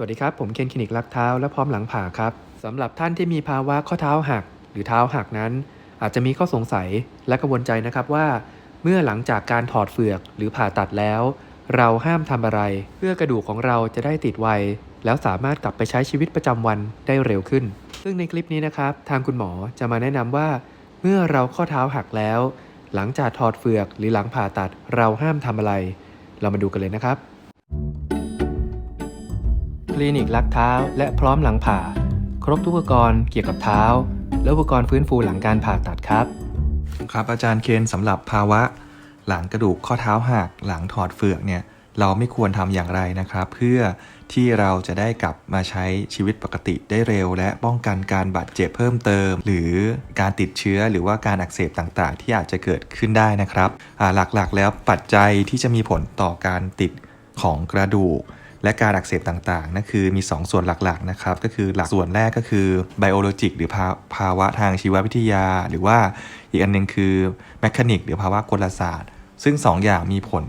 สวัสดีครับ ผมเคนคลินิกรักเท้าและพร้อมหลังผ่าครับสำหรับท่านที่มีภาวะข้อเท้าหัก หรือเท้าหักนั้น อาจจะมีข้อสงสัยและกังวลใจนะครับว่า เมื่อหลังจากการถอดเฟือกหรือผ่าตัดแล้ว เราห้ามทำอะไร เพื่อกระดูกของเราจะได้ติดไว แล้วสามารถกลับไปใช้ชีวิตประจำวันได้เร็วขึ้น ซึ่งในคลิปนี้นะครับ ทางคุณหมอจะมาแนะนำว่า เมื่อเราข้อเท้าหักแล้ว หลังจากถอดเฟือกหรือหลังผ่าตัดเราห้ามทำอะไร เรามาดูกันเลยนะครับ ลินิกรักเท้า และพร้อมหลังผ่า ครบทุกอุปกรณ์เกี่ยวกับเท้า และอุปกรณ์ฟื้นฟูหลังการผ่าตัดครับ ครับอาจารย์เคนสำหรับภาวะ หลังกระดูกข้อเท้าหักหลังถอดเฟือกเนี่ยเราไม่ควรทำอย่างไรนะครับ เพื่อที่เราจะได้กลับมาใช้ชีวิตปกติได้เร็ว และป้องกันการบาดเจ็บเพิ่มเติม หรือการติดเชื้อหรือว่าการอักเสบต่างๆ ที่อาจจะเกิดขึ้นได้นะครับหลักๆแล้วปัจจัยที่จะมีผลต่อการติดของกระดูก และการอักเสบต่างๆนั่นคือมี 2 ส่วนหลักๆนะครับก็คือหลักส่วนแรกก็คือไบโอโลจิกหรือภาภาวะทางชีววิทยา หรือว่าอีกอันหนึงคือแมคานิกหรือภาวะกลศาสตร์ ซึ่ง 2 อย่างมีผล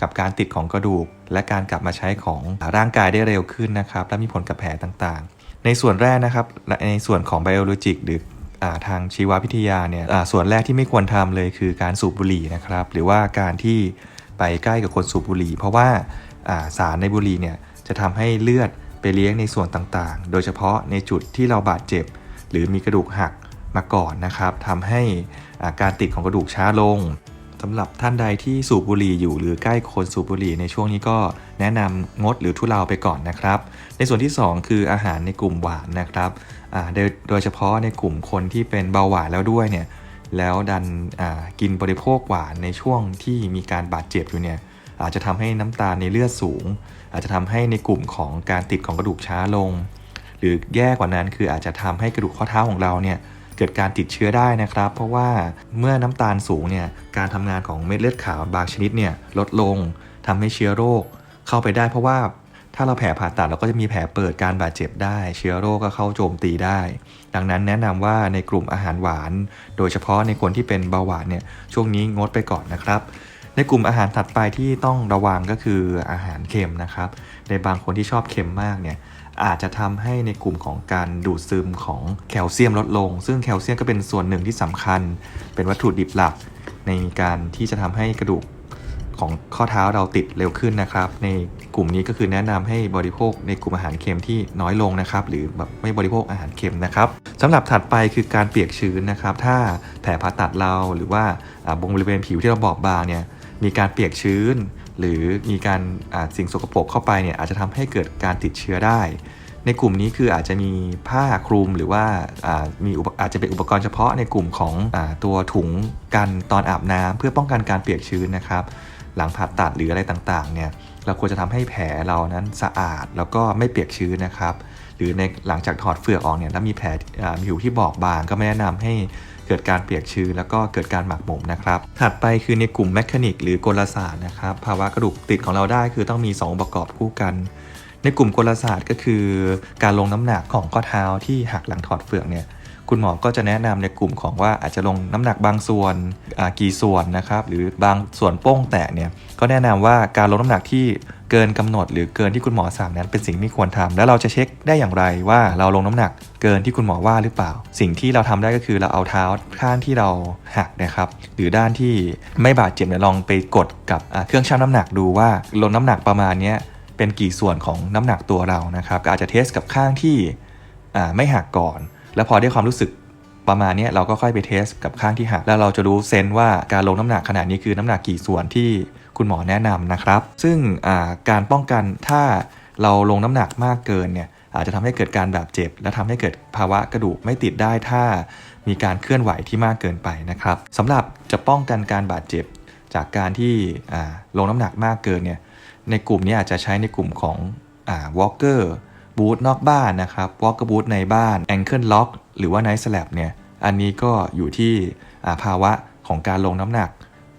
กับการติดของกระดูก และการกลับมาใช้ของร่างกายได้เร็วขึ้นนะครับและมีผลกับแผลต่างๆ ในส่วนแรกนะครับในส่วนของไบโอโลจิกหรือทางชีววิทยาเนี่ยส่วนแรกที่ไม่ควรทำเลยคือการสูบบุหรี่นะครับหรือว่าการที่ไปใกล้กับคนสูบบุหรี่ เพราะว่า สารในบุหรี่เนี่ยจะทำให้เลือดไปเลี้ยงในส่วนต่างๆ โดยเฉพาะในจุดที่เราบาดเจ็บ หรือมีกระดูกหักมาก่อนนะครับทำให้การติดของกระดูกช้าลงสำหรับท่านใดที่สูบบุหรี่อยู่หรือใกล้คนสูบบุหรี่ในช่วงนี้ก็แนะนำงดหรือทุเลาไปก่อนนะครับ ในส่วนที่ 2 คืออาหารในกลุ่มหวานนะครับโดยโดยเฉพาะในกลุ่มคนที่เป็นเบาหวานแล้วด้วยเนี่ยแล้วดันกินบริโภคหวานในช่วงที่มีการบาดเจ็บอยู่เนี่ย อาจจะทำให้น้ำตาลในเลือดสูง อาจจะทำให้ในกลุ่มของการติดของกระดูกช้าลง หรือแย่กว่านั้นคืออาจจะทำให้กระดูกข้อเท้าของเราเนี่ยเกิดการติดเชื้อได้นะครับ เพราะว่าเมื่อน้ำตาลสูงเนี่ยการทำงานของเม็ดเลือดขาวบางชนิดเนี่ยลดลงทำให้เชื้อโรค เข้าไปได้เพราะว่าถ้าเราแผลผ่าตัดเราก็จะมีแผลเปิดการบาดเจ็บได้ เชื้อโรคก็เข้าโจมตีได้ ดังนั้นแนะนำว่าในกลุ่มอาหารหวาน โดยเฉพาะในคนที่เป็นเบาหวานเนี่ยช่วงนี้งดไปก่อนนะครับ ในกลุ่มอาหารถัดไปที่ต้องระวังก็คืออาหารเค็มนะครับ ในบางคนที่ชอบเค็มมากเนี่ยอาจจะทำให้ในกลุ่มของการดูดซึมของแคลเซียมลดลง ซึ่งแคลเซียมก็เป็นส่วนหนึ่งที่สำคัญ เป็นวัตถุดิบหลัก ในการที่จะทำให้กระดูกของข้อเท้าเราติดเร็วขึ้นนะครับ ในกลุ่มนี้ก็คือแนะนำให้บริโภคในกลุ่มอาหารเค็มที่น้อยลงนะครับ หรือแบบไม่บริโภคอาหารเค็มนะครับสำหรับถัดไปคือการเปียกชื้นนะครับ ถ้าแผลผ่าตัดเราหรือว่าอ่าบริเวณผิวที่เราบอบบางเนี่ย มีการเปียกชื้น หรือมีการสิ่งสกปรกเข้าไปเนี่ยอาจจะทำให้เกิดการติดเชื้อได้ ในกลุ่มนี้คืออาจจะมีผ้าคลุมหรือว่าอามีอาจจะเป็นอุปกรณ์เฉพาะในกลุ่มของอตัวถุงกันตอนอาบน้ำเพื่อป้องกันการเปียกชื้นนะครับ หลังผ่าตัดหรืออะไรต่างๆเนี่ยเราควรจะทำให้แผลเรานั้นสะอาดแล้วก็ไม่เปียกชื้นนะครับ หรือในหลังจากถอดเฟือกออกเนี่ยแล้วมีแผลมีผิวที่บอบบางก็ไม่แนะนำให้ เกิดการเปียกชื้นแล้วก็เกิดการหมักหมมนะครับ ถัดไปคือในกลุ่มแมคานิกหรือกลศาสตร์นะครับ ภาวะกระดูกติดของเราได้คือต้องมี 2 องค์ประกอบคู่กัน ในกลุ่มกลศาสตร์ก็คือ การลงน้ำหนักของข้อเท้าที่หักหลังถอดเฟือกเนี่ย คุณหมอก็จะแนะนำในกลุ่มของว่าอาจจะลงน้ำหนักบางส่วนกี่ส่วนนะครับหรือบางส่วนโป้งแตะเนี่ยก็แนะนำว่าการลงน้ำหนักที่เกินกำหนด หรือเกินที่คุณหมอสั่งนั้นเป็นสิ่งที่ควรทำแล้วเราจะเช็คได้อย่างไรว่าเราลงน้ำหนักเกินที่คุณหมอว่าหรือเปล่า สิ่งที่เราทำได้ก็คือเราเอาเท้าข้างที่เราหักนะครับ หรือด้านที่ไม่บาดเจ็บเนี่ยลองไปกดกับเครื่องชั่งน้ำหนักดูว่าลงน้ำหนักประมาณนี้เป็นกี่ส่วนของน้ำหนักตัวเรานะครับอาจจะเทสกับข้างที่ไม่หักก่อน แล้วพอได้ความรู้สึกประมาณนี้เราก็ค่อยไปเทสกับข้างที่หักแล้วเราจะรู้เซนว่าการลงน้ำหนักขนาดนี้คือน้ำหนักกี่ส่วนที่คุณหมอแนะนำนะครับ ซึ่งการป้องกันถ้าเราลงน้ำหนักมากเกินเนี่ยอาจจะทำให้เกิดการบาดเจ็บ และทำให้เกิดภาวะกระดูกไม่ติดได้ถ้ามีการเคลื่อนไหวที่มากเกินไปนะครับสำหรับจะป้องกันการบาดเจ็บจากการที่ลงน้ำหนักมากเกินเนี่ยในกลุ่มนี้อาจจะใช้ในกลุ่มของอวอล์กเกอร์ บูทนอกบ้านนะครับวอล์กเกอร์บูทในบ้านแองเกิลล็อกหรือว่าไนท์สแลบเนี่ยอันนี้ก็อยู่ที่ภาวะของการลงน้ำหนัก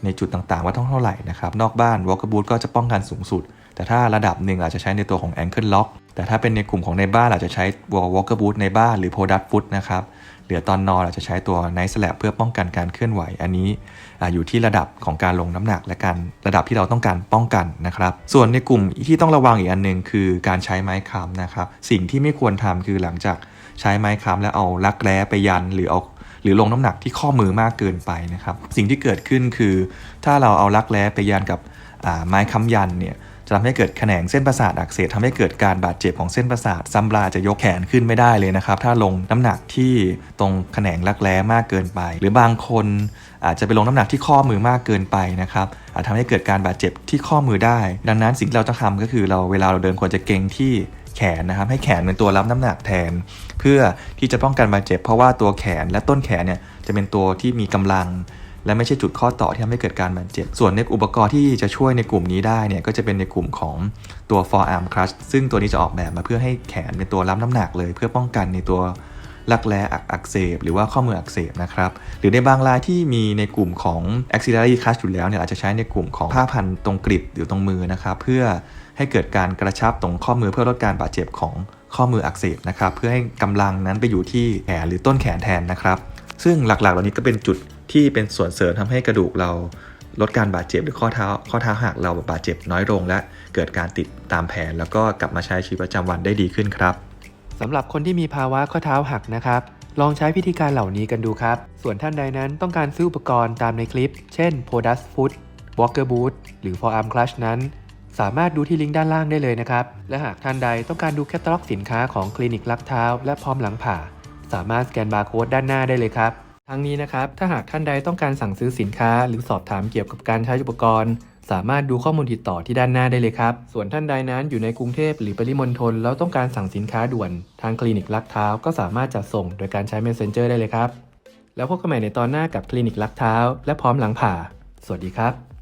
ในจุดต่างๆ ว่าต้องเท่าไหร่นะครับ นอกบ้านวอล์กเกอร์บูทก็จะป้องกันสูงสุด แต่ถ้าระดับหนึ่งอาจจะใช้ในตัวของแองเกิลล็อกแต่ถ้าเป็นในกลุ่มของในบ้านอาจจะใช้วอล์กบูธในบ้านหรือโพดัฟบูทนะครับ หลือตอนนอนเราจะใช้ตัว night slab เพื่อป้องกันการเคลื่อนไหว อันนี้ออยู่ที่ระดับของการลงน้ำหนักและการระดับที่เราต้องการป้องกันนะครับ ส่วนในกลุ่มที่ต้องระวังอีกอันหนึ่งคือการใช้ไม้ค้ำนะครับ สิ่งที่ไม่ควรทำคือหลังจากใช้ไม้ค้ำแล้วเอาลักแร้ไปยันหรือเอาหรือลงน้ำหนักที่ข้อมือมากเกินไปนะครับ สิ่งที่เกิดขึ้นคือ ถ้าเราเอาลักแร้ไปยันกับไม้ค้ำยันเนี่ย ทำให้เกิดแขนงเส้นประสาทอักเสบทำให้เกิดการบาดเจ็บของเส้นประสาทซัมบลาจะยกแขนขึ้นไม่ได้เลยนะครับ ถ้าลงน้ำหนักที่ตรงแขนงลักแร้มากเกินไป หรือบางคนอาจจะไปลงน้ำหนักที่ข้อมือมากเกินไปนะครับอาจทำให้เกิดการบาดเจ็บที่ข้อมือได้ ดังนั้นสิ่งที่เราต้องทำก็คือเราเวลาเราเดินควรจะเกรงที่แขนนะครับให้แขนเป็นตัวรับน้ำหนักแทน เพื่อที่จะป้องกันบาดเจ็บ เพราะว่าตัวแขนและต้นแขนเนี่ยจะเป็นตัวที่มีกำลัง และไม่ใช่จุดข้อต่อที่ทำให้เกิดการบาดเจ็บ ส่วนในอุปกรณ์ที่จะช่วยในกลุ่มนี้ได้เนี่ยก็จะเป็นในกลุ่มของตัว forearm clutch ซึ่งตัวนี้จะออกแบบมาเพื่อให้แขนเป็นตัวรับน้ำหนักเลย เพื่อป้องกันในตัวรักแร้อักเสบ หรือว่าข้อมืออักเสบนะครับ หรือในบางรายที่มีในกลุ่มของ axillary clutch อยู่แล้วเนี่ยอาจจะใช้ในกลุ่มของผ้าพันตรงกริบหรือตรงมือนะครับเพื่อให้เกิดการกระชับตรงข้อมือเพื่อลดการบาดเจ็บของข้อมืออักเสบนะครับเพื่อให้กำลังนั้นไปอยู่ที่แขนหรือต้นแขนแทนนะครับ ซึ่งหลักๆ เหล่านี้ก็เป็นจุด ที่เป็นส่วนเสริมทำให้กระดูกเราลดการบาดเจ็บหรือข้อเท้าข้อเท้าหักเราบาดเจ็บน้อยลง และเกิดการติดตามแผน แล้วก็กลับมาใช้ชีวิตประจำวันได้ดีขึ้นครับสำหรับคนที่มีภาวะข้อเท้าหักนะครับ ลองใช้พิธีการเหล่านี้กันดูครับ ส่วนท่านใดนั้นต้องการซื้ออุปกรณ์ตามในคลิป เช่น p o d u s Foot Walker Boot หรือ Forearm Clutch นั้น สามารถดูที่ลิงก์ด้านล่างได้เลยนะครับ และหากท่านใดต้องการดูแคตตาล็อกสินค้าของคลินิกลักเท้า และพร้อมหลังผ่า สามารถสแกนบาร์โค้ดด้านหน้าได้เลยครับ ทั้งนี้นะครับ ถ้าหากท่านใดต้องการสั่งซื้อสินค้า หรือสอบถามเกี่ยวกับการใช้อุปกรณ์ สามารถดูข้อมูลติดต่อที่ด้านหน้าได้เลยครับ ส่วนท่านใดนั้นอยู่ในกรุงเทพหรือปริมณฑลแล้วต้องการสั่งสินค้าด่วน ทางคลินิกลักเท้าก็สามารถจัดส่งโดยการใช้ Messenger ได้เลยครับ แล้วพบกันใหม่ในตอนหน้ากับคลินิกลักเท้า และพร้อมหลังผ่า สวัสดีครับ